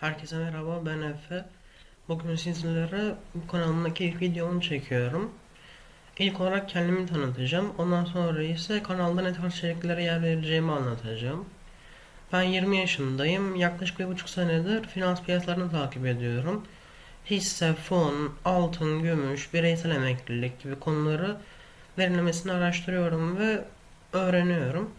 Herkese merhaba ben Efe. Bugün sizlere bu kanalımdaki ilk videomu çekiyorum. İlk olarak kendimi tanıtacağım. Ondan sonra ise kanalda ne tarz içeriklere yer vereceğimi anlatacağım. Ben 20 yaşındayım. Yaklaşık bir buçuk senedir finans piyasalarını takip ediyorum. Hisse, fon, altın, gümüş, bireysel emeklilik gibi konuları derinlemesine araştırıyorum ve öğreniyorum.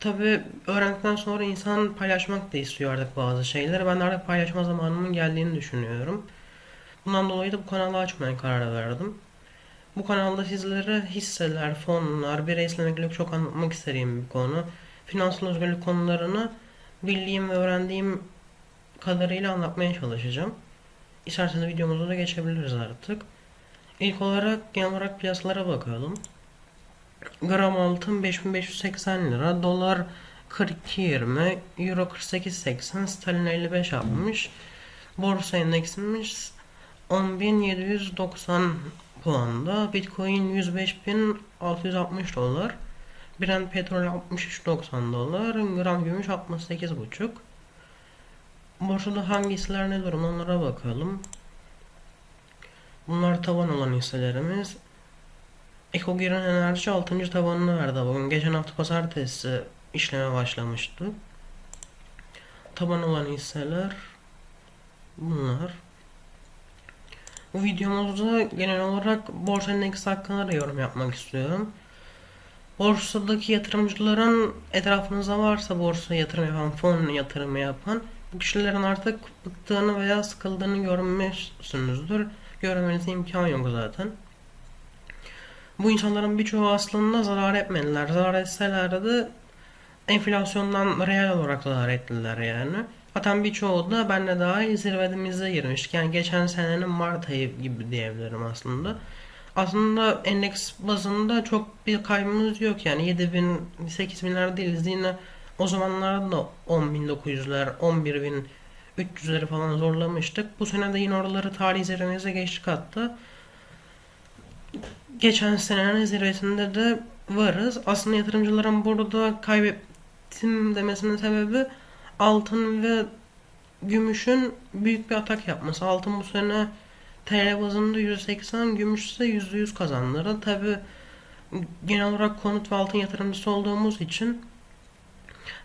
Tabii öğrendikten sonra insan paylaşmak da istiyor artık bazı şeyleri. Ben artık paylaşma zamanımın geldiğini düşünüyorum. Bundan dolayı da bu kanalı açmaya karar verdim. Bu kanalda sizlere hisseler, fonlar, bireysel emeklilik çok anlatmak istediğim bir konu. Finansal özgürlük konularını bildiğim ve öğrendiğim kadarıyla anlatmaya çalışacağım. İsterseniz videomuza da geçebiliriz artık. İlk olarak genel olarak piyasalara bakalım. Gram altın 5580 lira, dolar 42.20, euro 48.80, sterlin 55 yapmış. Borsa endeksimiz 10.790 puanda, bitcoin 105.660 dolar, Brent petrol 63.90 dolar, gram gümüş 68.5. Borsada hangi hisseler ne durum onlara bakalım. Bunlar tavan olan hisselerimiz. Eko giren enerji 6. tabanını verdi bugün. Geçen hafta pazartesi işleme başlamıştı. Taban olan hisseler bunlar. Bu videomuzda genel olarak borsa endeksi hakkında da yorum yapmak istiyorum. Borsadaki yatırımcıların etrafınızda varsa borsa yatırım yapan, fon yatırımı yapan bu kişilerin artık bıktığını veya sıkıldığını görmüşsünüzdür. Görmenize imkan yok zaten. Bu insanların birçoğu aslında zarar etmediler. Zarar etseler de enflasyondan reel olarak zarar ettiler yani. Zaten birçoğu da benle dahil zirvemize girmiştik. Yani geçen senenin Mart ayı gibi diyebilirim aslında. Aslında endeks bazında çok bir kaybımız yok yani 7000 8000'ler değiliz yine o zamanlarda da 10.900'ler 11.300'leri falan zorlamıştık. Bu sene de yine oraları tarih zirvemize geçtik hatta geçen senenin zirvesinde de varız. Aslında yatırımcıların burada kaybettim demesinin sebebi altın ve gümüşün büyük bir atak yapması. Altın bu sene TL bazında %80, gümüş ise %100 kazanları. Tabi genel olarak konut ve altın yatırımcısı olduğumuz için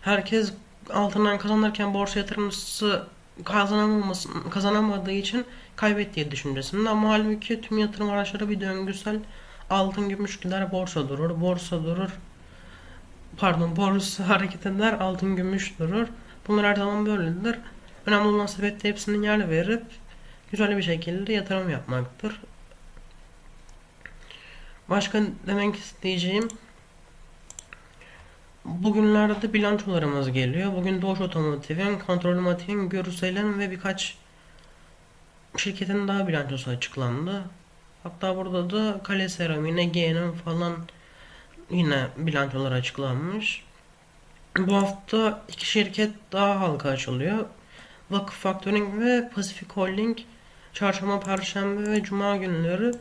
herkes altından kazanırken borsa yatırımcısı kazanamaması, kazanamadığı için kaybettiği düşüncesinde. Ama halbuki tüm yatırım araçları bir döngüsel altın gümüş gider borsa durur. Borsa durur. Pardon borsa hareket eder altın gümüş durur. Bunlar her zaman böyledir. Önemli olan sepette hepsinin yer verip güzel bir şekilde yatırım yapmaktır. Başka demek isteyeceğim Bugünlerde bilançolarımız geliyor. Bugün Doğuş Otomotiv'in, Kontrolmatik'in, Görsel'in ve birkaç şirketin daha bilançosu açıklandı. Hatta burada da Kale Seramik'in, Ege'nin falan yine bilançolar açıklanmış. Bu hafta iki şirket daha halka açılıyor. Vakıf Factoring ve Pacific Holding çarşamba, perşembe ve cuma günleri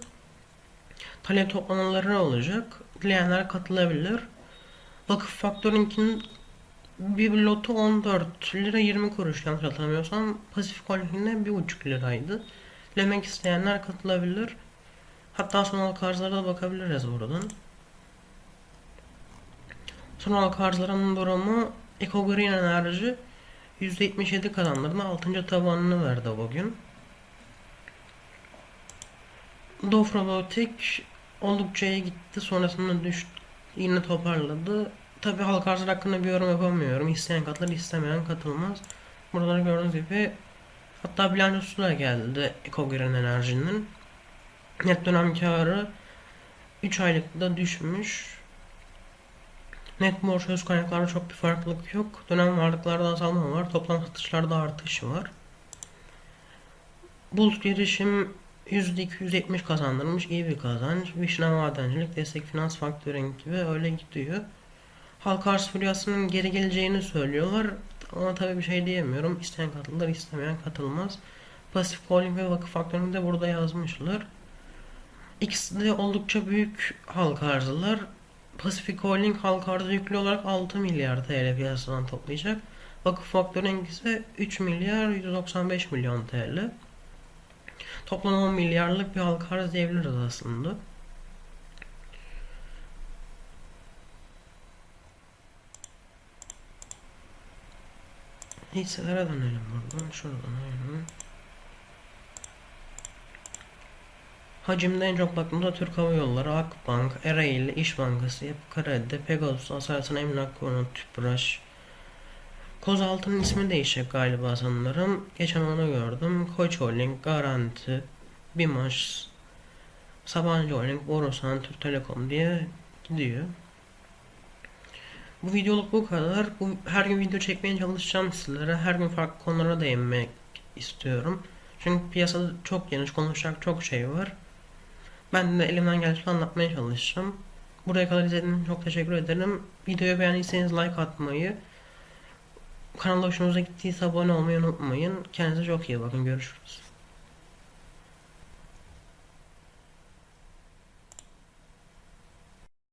talep toplamaları olacak. Dileyenler katılabilir. Vakıf Factoring'in bir lotu 14 lira 20 kuruş yanlış hatırlamıyorsam Pasifik Holding'de 1,5 liraydı. Demek isteyenler katılabilir. Hatta son halka arzlara da bakabiliriz buradan. Son halka arzların durumu Eco Green Enerji %77 kazandırdı. 6. tabanını verdi bugün. Dof Robotic oldukça iyi gitti. Sonrasında düştü. Yine toparladı. Tabi halka arzlar hakkında bir yorum yapamıyorum. İsteyen katılır, istemeyen katılmaz. Burada gördüğünüz gibi hatta bilançosu da geldi Ekogren Enerji'nin. Net dönem karı 3 aylıkta düşmüş. Net borç öz kaynaklarda çok bir farklılık yok. Dönem varlıklarda azalma var. Toplam satışlarda artış var. Bulut girişim %270 kazandırmış iyi bir kazanç. Vişne madencilik, destek finans faktörün gibi öyle gidiyor. Halk arz furyasının geri geleceğini söylüyorlar. Ama tabii bir şey diyemiyorum. İsteyen katılır, istemeyen katılmaz. Pasif Holding ve Vakıf Faktörünü de burada yazmışlar. İkisi de oldukça büyük halka arzlar. Pacific Holding halka arzı yüklü olarak 6 milyar TL piyasadan toplayacak. Vakıf Faktörink ise 3 milyar 195 milyon TL. Toplam 10 milyarlık bir halka arz diyebiliriz aslında. Hisselere dönelim buradan. Şuradan aynen. Hacimde en çok baktığımızda Türk Hava Yolları, Akbank, Ereğli, İş Bankası, Yapı Kredi, Pegasus, Aselsan, Emlak Konut, Tüpraş. Kozaltı'nın ismi değişecek galiba sanırım. Geçen onu gördüm. Koç Holding, Garanti, Bimaş, Sabancı Holding, Borusan, Türk Telekom diye gidiyor. Bu videoluk bu kadar. Bu, her gün video çekmeye çalışacağım sizlere. Her gün farklı konulara değinmek istiyorum. Çünkü piyasada çok geniş konuşacak çok şey var. Ben de elimden geldiğince anlatmaya çalışacağım. Buraya kadar izlediğiniz için çok teşekkür ederim. Videoyu beğendiyseniz like atmayı, kanala hoşunuza gittiyse abone olmayı unutmayın. Kendinize çok iyi bakın. Görüşürüz.